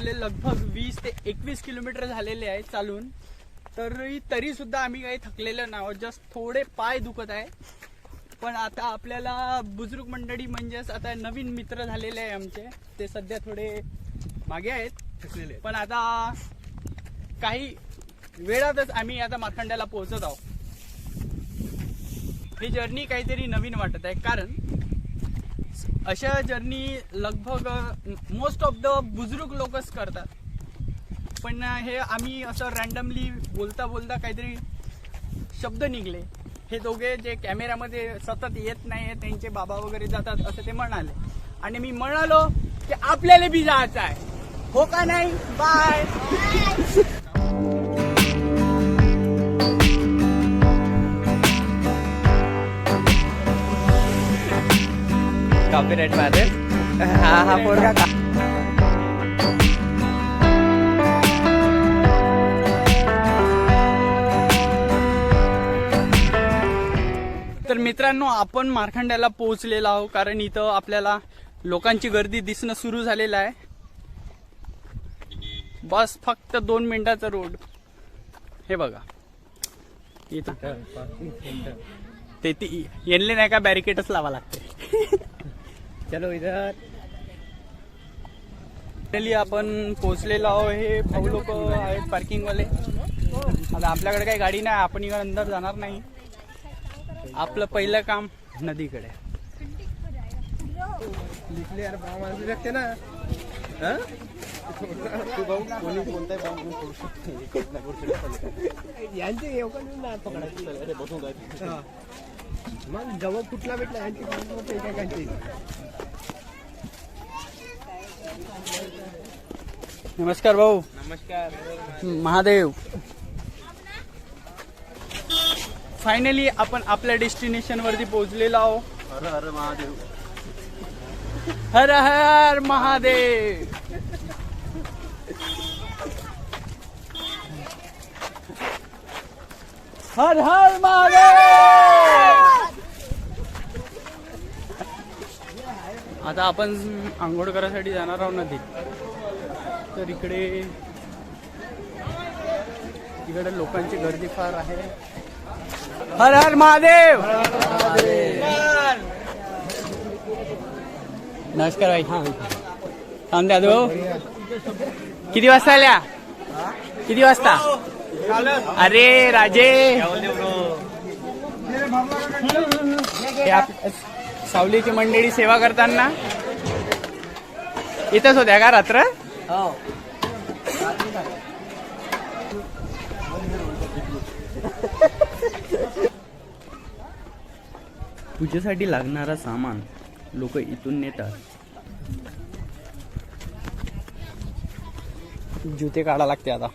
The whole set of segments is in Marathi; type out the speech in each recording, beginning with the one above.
आपले लगभग वीस ते एकवीस किलोमीटर झालेले आहे चालून. तरी तरी सुद्धा आम्ही काही थकलेलो नाही आहोत. जस्ट थोडे पाय दुखत आहे पण आता आपल्याला बुजुर्ग मंडळी म्हणजेच आता नवीन मित्र झालेले आहे आमचे. ते सध्या थोडे मागे आहेत. थकलेले पण आता काही वेळातच आम्ही आता मार्खंड्याला पोहोचत आहोत. ही जर्नी काहीतरी नवीन वाटत आहे. कारण अशा जर्नी लगभग मोस्ट ऑफ द बुजुर्ग लोकच करतात. पण हे आम्ही असं रॅन्डमली बोलता बोलता काहीतरी शब्द निघले. हे दोघे जे कॅमेऱ्यामध्ये सतत येत नाही त्यांचे बाबा वगैरे जातात असं ते म्हणाले. आणि मी म्हणालो की आपल्याला बी जायचं आहे हो का नाही? बाय कॉपीराईट माझे हा हा पोरगा का? तर मित्रांनो आपण मारखंड्याला पोहोचलेलो आहोत कारण इथं आपल्याला लोकांची गर्दी दिसणं सुरू झालेलं आहे. बस फक्त दोन मिनिटाचा रोड हे बघा. इथं. ते ती येणले नाही का बॅरिकेडच लावा लागते चलो इधर। फायनली आपण पोहोचलेलो आहोत हे भाऊ लोक आहेत पार्किंग वाले. आता आपल्याकडे काही गाडी नाही आपण इकडे अंदर जाणार नाही. आपलं पहिलं काम नदीकडे. लिखले यार शकते ना. हा? यांचे मग जवळ कुठला भेटला? यांची नमस्कार भाऊ. नमस्कार. महादेव. फायनली आपण आपल्या डेस्टिनेशन वरती पोहोचलेलो आहोत. अरे अरे महादेव. हर हर महादेव. हर हर महादेव. आता आपण आंघोळ करायसाठी जाणार आहोत नदीत. तर इकडे इकडे लोकांची गर्दी फार आहे. हर हर महादेव! नमस्कार भाई थांब द्या भाऊ किती वाजता आल्या? किती वाजता? अरे राजे! हे सावलीची मंडळी सेवा करताना? इथंच होत्या का रात्र? पूजेसाठी लागणारा सामान लोक इथून नेतात. जुते काढा लागते आता.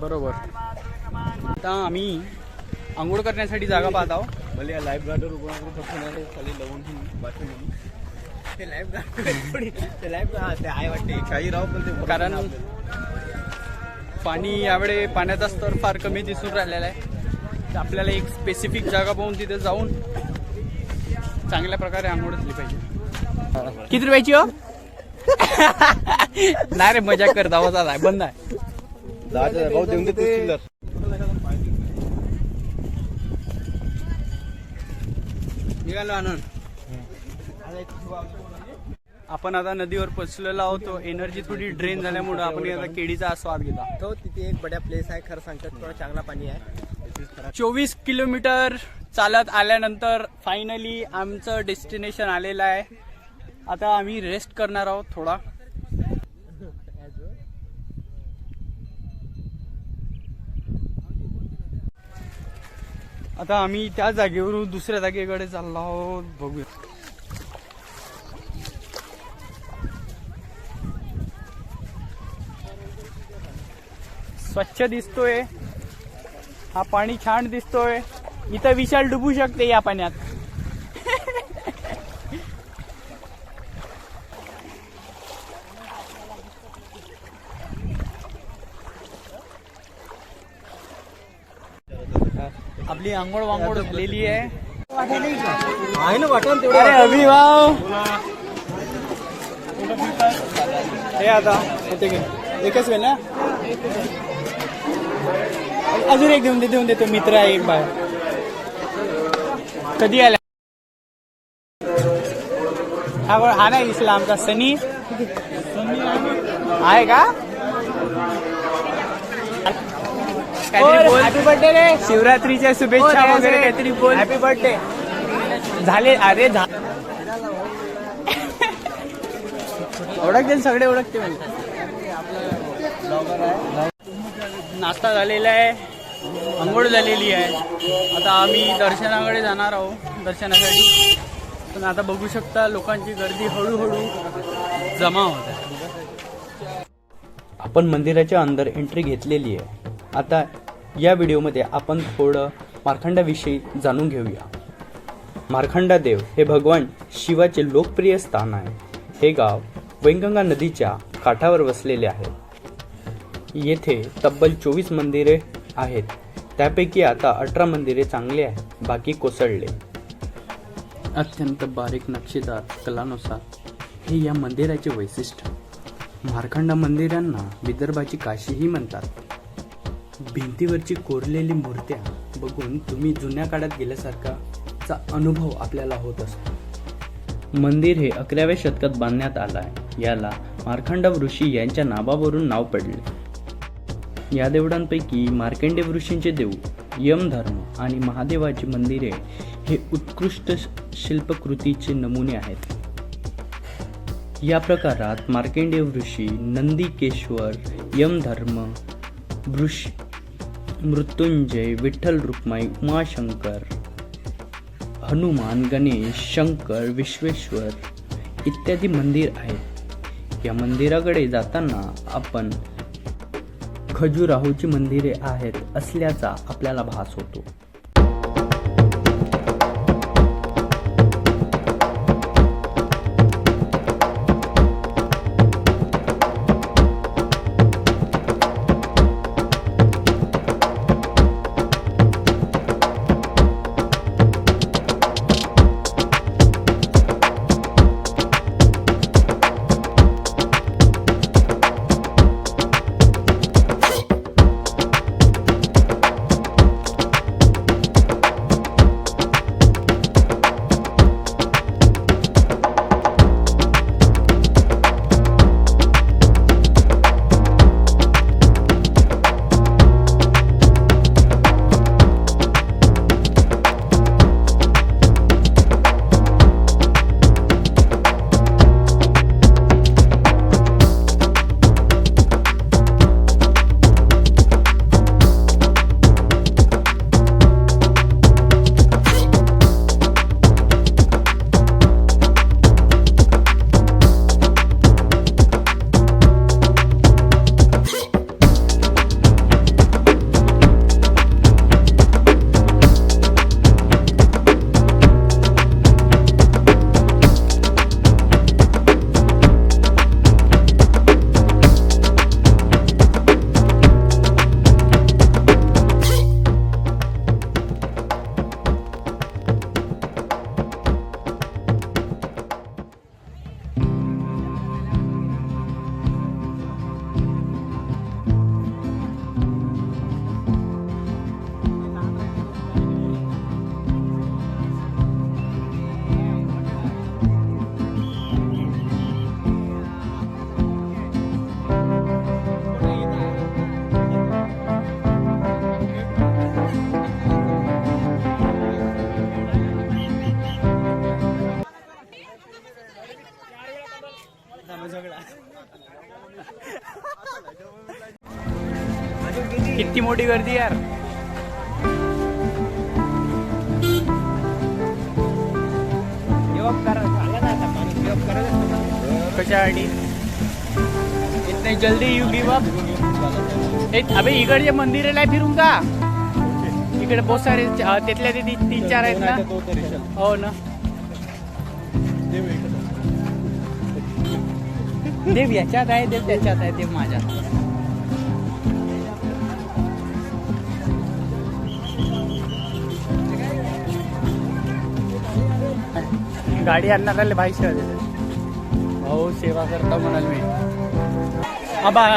बरोबर. आता आम्ही आंघोळ करण्यासाठी जागा पाहत आहोत. भले या लाईफ गार्डवर उभं खाली लावून बाथरूम ते लाईफ गार्ड ते लाईफ ते आहे वाटते. काही राव पण ते कारण पाणी यावेळे पाण्याचा स्तर फार कमी दिसून राहिलेला आहे. तर आपल्याला एक स्पेसिफिक जागा पाहून तिथे जाऊन चांगल्या प्रकारे आंघोळ झाली पाहिजे. किती रुपयाची हो? नाही रे मजा कर दावाचा आहे बंद आहे. भाऊ देऊन दे तू चिल्लर निघालो आनंद. आपण आता नदीवर पोचलेलो आहोत. एनर्जी थोडी ड्रेन झाल्यामुळे आपण आता केळीचा आस्वाद घेतो. तो तिथे एक बड्या प्लेस आहे खरं सांगतात थोडा चांगला पाणी आहे. चोवीस किलोमीटर चालत आल्यानंतर फायनली आमचं डेस्टिनेशन आलेलं आहे. आता आम्ही रेस्ट करणार आहोत थोडा. आता आम्ही त्या जागेवरून दुसऱ्या जागेकडे चाललो आहोत. बघूया. स्वच्छ दिसतोय. हा पाणी छान दिसतोय. इथं विशाल डुबू शकते या पाण्यात. आपली आंघोळ वांघोळ झालेली आहे. आहे ना वाटण तेवढं? अरे अभिभाव हे आता की एकच वेळ ना. अजून एक देऊन दे देऊन देतो. मित्र आहे एक बाय कधी आला? हा हा नाही दिसला आमचा सनी आहे का काहीतरी बोल हॅपी बर्थडे रे. शिवरात्रीच्या शुभेच्छा वगैरे काहीतरी बोल. हॅपी बर्थडे झाले अरे झा ओळखते सगळे ओळखते म्हणजे नाश्ता झालेला आहे. आंघोळ झालेली आहे. आता आम्ही दर्शनाकडे जाणार आहोत दर्शनासाठी. पण आता बघू शकता लोकांची गर्दी हळूहळू जमा होत आहे. आपण मंदिराच्या अंदर एंट्री घेतलेली आहे. आता या व्हिडिओमध्ये आपण थोडं मार्खंडाविषयी जाणून घेऊया. मार्खंडा देव हे भगवान शिवाचे लोकप्रिय स्थान आहे. हे गाव वैनगंगा नदीच्या काठावर वसलेले आहे. येथे तब्बल चोवीस मंदिरे आहेत. त्यापैकी आता अठरा मंदिरे चांगली आहेत बाकी कोसळले. अत्यंत बारीक नक्षीदार कलानुसार हे या मंदिराचे वैशिष्ट्य. मार्खंडा मंदिरांना विदर्भाची काशीही म्हणतात. भिंतीवरची कोरलेली मूर्त्या बघून तुम्ही जुन्या काळात गेल्यासारखाचा अनुभव आपल्याला होत असतो. मंदिर हे अकराव्या शतकात बांधण्यात आलं आहे. याला मार्खंडव ऋषी यांच्या नावावरून नाव पडले. या देवळांपैकी मार्कंडेव ऋषींचे देव यमधर्म आणि महादेवाची मंदिरे हे उत्कृष्ट शिल्पकृतीचे नमुने आहेत. या प्रकारात मार्केंडेव ऋषी नंदीकेश्वर यमधर्म वृष मृत्युंजय विठ्ठल रुक्माई उमाशंकर हनुमान गणेश शंकर विश्वेश्वर इत्यादी मंदिर आहेत. या मंदिराकडे जाताना आपण खजुराहोची मंदिरे आहेत असल्याचा आपल्याला भास होतो. किती मोठी गर्दी यार. कशासाठी इतने जल्दी यू गिव अप अबे इकडचे मंदिराला फिरून का? इकडे बहुत सारे तिथल्या तिथे तीन चार आहेत ना? हो ना. देव याच्यात आहे देव त्याच्यात आहे देव माझ्यात. गाडी आणणाऱ्याला भाई सेवा देते. भाऊ सेवा करता म्हणाल मी. आबा.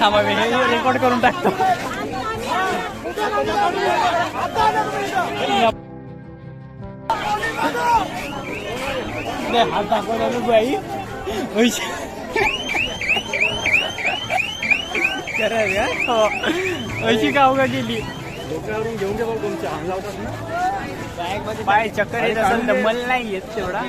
थांबा मी हे रेकॉर्ड करून टाकतो. हात दाखवला नको आई पैसे हो. अशी गाव का गेली? डोक्यावरून घेऊन तुमच्या. लावतात ना. बाय चक्कर येत असेल तर मला नाही येत तेवढा.